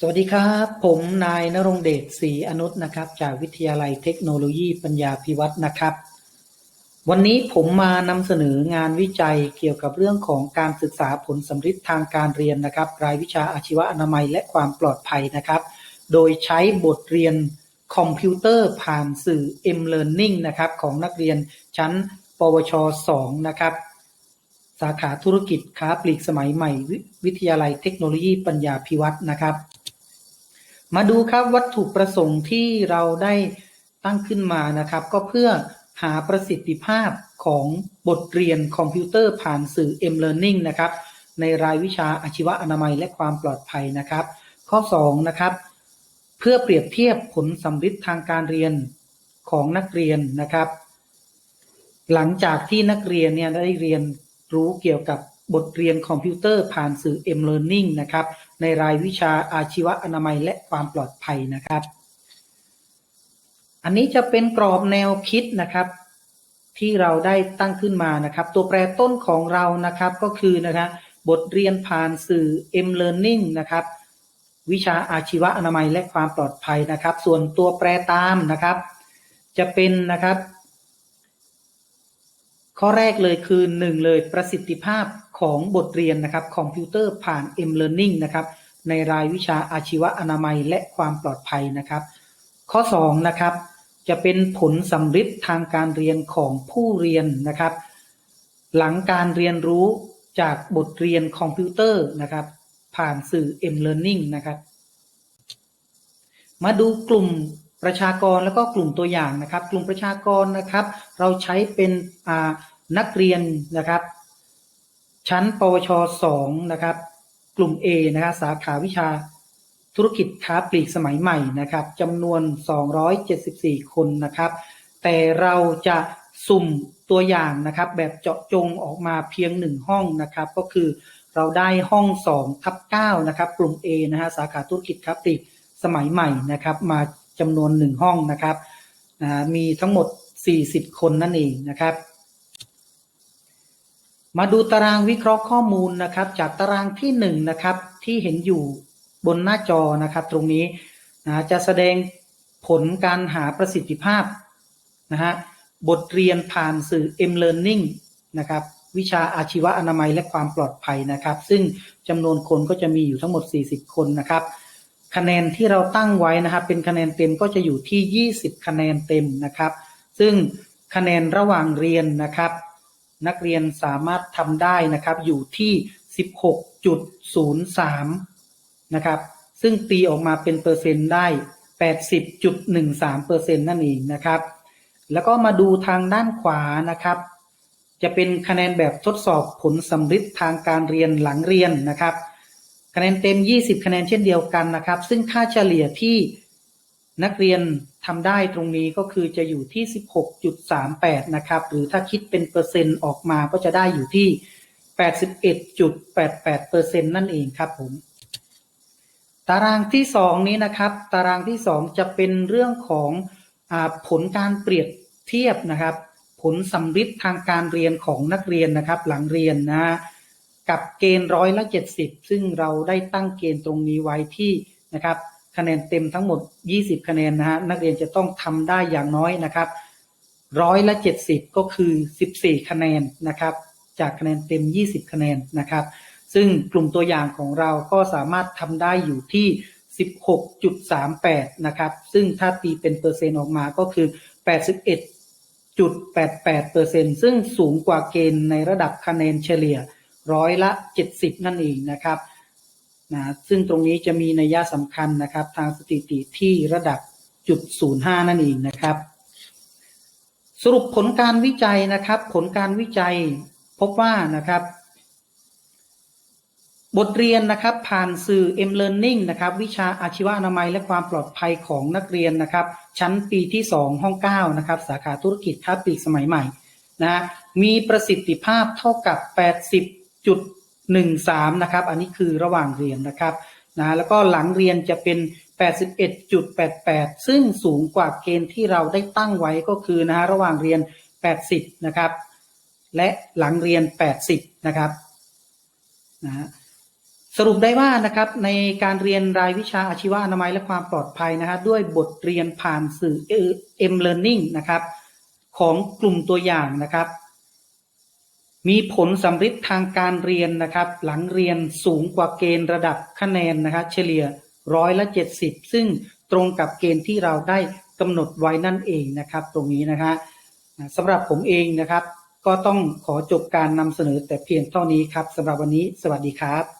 สวัสดีครับ ผมนายนรงเดชศรีอนุชนะครับ จากวิทยาลัยเทคโนโลยีปัญญาพิวัตนะครับ วันนี้ผมมานำเสนองานวิจัยเกี่ยวกับเรื่องของการศึกษาผลสำฤทธิ์ทางการเรียนนะครับ รายวิชาอาชีวะอนามัยและความปลอดภัยนะครับ โดยใช้บทเรียนคอมพิวเตอร์ผ่านสื่อ M-Learning นะครับของนักเรียนชั้น ปวช 2 นะครับสาขาธุรกิจค้าปลีกสมัยใหม่ววิทยาลัยเทคโนโลยีปัญญาพิวัตนะครับ มาดูครับวัตถุประสงค์ที่เราได้ตั้งขึ้นมานะครับ ก็เพื่อหาประสิทธิภาพของบทเรียนคอมพิวเตอร์ผ่านสื่อ M-Learning นะครับ ในรายวิชาอาชีวะอนามัยและความปลอดภัยนะครับ ข้อ 2 นะครับ เพื่อเปรียบเทียบผลสัมฤทธิ์ทางการเรียนของนักเรียนนะครับ หลังจากที่นักเรียนเนี่ยได้เรียนรู้เกี่ยวกับบทเรียนคอมพิวเตอร์ผ่านสื่อ M-Learning นะครับ ในรายวิชาอาชีวะอนามัยและความปลอดภัยนะครับ อันนี้จะเป็นกรอบแนวคิดนะครับ ที่เราได้ตั้งขึ้นมานะครับ ตัวแปรต้นของเรานะครับก็คือนะครับบทเรียนผ่านสื่อ M-Learning นะครับ วิชาอาชีวะอนามัยและความปลอดภัยนะครับ ส่วนตัวแปรตามนะครับ จะเป็นนะครับ ข้อแรกเลยคือหนึ่งเลยประสิทธิภาพของบทเรียนนะครับคอมพิวเตอร์ผ่าน M-Learning นะครับในรายวิชาอาชีวะอนามัยและความปลอดภัยนะครับ ข้อ2นะครับจะเป็นผลสำฤทธิ์ทางการเรียนของผู้เรียนนะครับ หลังการเรียนรู้จากบทเรียนคอมพิวเตอร์นะครับ ผ่านสื่อ M-Learning นะครับ มาดูกลุ่ม ประชากรแล้วก็กลุ่มตัวอย่างนะครับ กลุ่มประชากรนะครับ เราใช้เป็นนักเรียนนะครับ ชั้นปวช 2 นะครับ กลุ่ม A นะครับสาขาวิชาธุรกิจค้าปลีกสมัยใหม่นะครับจำนวน 274 คนนะครับ แต่เราจะสุ่มตัวอย่างนะครับ แบบเจาะจงออกมาเพียงหนึ่งห้องนะครับ ก็คือเราได้ห้อง2ทับ9นะครับ กลุ่ม A นะฮะสาขาธุรกิจค้าปลีกสมัยใหม่นะครับ มา จำนวนหนึ่งห้องนะครับนะมีทั้งหมด 40 คนนั่นเองนะครับ มาดูตารางวิเคราะห์ข้อมูลนะครับ จากตารางที่1นะครับที่เห็นอยู่บนหน้าจอนะครับ ตรงนี้นะจะแสดงผลการหาประสิทธิภาพนะฮะบทเรียนผ่านสื่อ M-Learning นะครับวิชาอาชีวะอนามัยและความปลอดภัยนะครับ ซึ่งจำนวนคนก็จะมีอยู่ทั้งหมด 40 คนนะครับ คะแนนที่เราตั้งไว้นะครับ เป็นคะแนนเต็มก็จะอยู่ที่ 20 คะแนนเต็มนะครับ ซึ่งคะแนนระหว่างเรียนนะครับ นักเรียนสามารถทำได้นะครับอยู่ที่ 16.03 นะครับ ซึ่งตีออกมาเป็นเปอร์เซ็นต์ได้ 80.13เปอร์เซ็นต์นั่นเองนะครับ แล้วก็มาดูทางด้านขวานะครับจะเป็นคะแนนแบบทดสอบผลสำฤทธิ์ทางการเรียนหลังเรียนนะครับ คะแนนเต็ม 20 คะแนนเช่นเดียวกันนะครับ ซึ่งค่าเฉลี่ยที่นักเรียนทำได้ตรงนี้ก็คือจะอยู่ที่ 16.38 นะครับ หรือถ้าคิดเป็นเปอร์เซ็นต์ออกมาก็จะได้อยู่ที่ 81.88เปอร์เซ็นต์นั่นเองครับผม ตารางที่สองนี้นะครับ ตารางที่สองจะเป็นเรื่องของอผลการเปรียบเทียบนะครับ ผลสำฤทธิ์ทางการเรียนของนักเรียนนะครับ หลังเรียนนะ กับเกณฑ์ร้อยละ70ซึ่งเราได้ตั้งเกณฑ์ตรงนี้ไว้ที่นะครับคะแนนเต็มทั้งหมด 20 คะแนนนะฮะนักเรียนจะต้องทำได้อย่างน้อยนะครับร้อยละ 70 ก็คือ 14 คะแนนนะครับ จากคะแนนเต็ม 20 คะแนนนะครับ ซึ่งกลุ่มตัวอย่างของเราก็สามารถทำได้อยู่ที่ 16.38 นะครับ ซึ่งถ้าตีเป็นเปอร์เซ็นต์ออกมาก็คือ 81.88เปอร์เซ็นต์ซึ่งสูงกว่าเกณฑ์ในระดับคะแนนเฉลี่ย ร้อยละ 70 นั่นเองนะครับนะซึ่งตรงนี้จะมีนัยยะสำคัญนะครับ ทางสถิติที่ระดับจุด05 นั่นเองนะครับ สรุปผลการวิจัยนะครับ ผลการวิจัยพบว่านะครับ บทเรียนนะครับผ่านสื่อ M-Learning นะครับ วิชาอาชีวะอนามัยและความปลอดภัยของนักเรียนนะครับ ชั้นปีที่ 2 ห้อง 9 นะครับ สาขาธุรกิจค้าปลีกสมัยใหม่นะมีประสิทธิภาพเท่ากับ 80 จุดหนึ่งสามนะครับ อันนี้คือระหว่างเรียนนะครับนะแล้วก็หลังเรียนจะเป็น 81.88 ซึ่งสูงกว่าเกณฑ์ที่เราได้ตั้งไว้ก็คือนะฮะระหว่างเรียน 80 นะครับ และหลังเรียน 80 นะครับนะสรุปได้ว่านะครับในการเรียนรายวิชาอาชีวะอนามัยและความปลอดภัยนะฮะด้วยบทเรียนผ่านสื่อ M Learning นะครับ ของกลุ่มตัวอย่างนะครับ มีผลสำฤทธิ์ทางการเรียนนะครับ หลังเรียนสูงกว่าเกณฑ์ระดับคะแนนนะครับเฉลี่ยร้อยละเจ็ดสิบซึ่งตรงกับเกณฑ์ที่เราได้กำหนดไว้นั่นเองนะครับ ตรงนี้นะฮะสำหรับผมเองนะครับ ก็ต้องขอจบการนำเสนอแต่เพียงเท่านี้ครับสำหรับวันนี้ สวัสดีครับ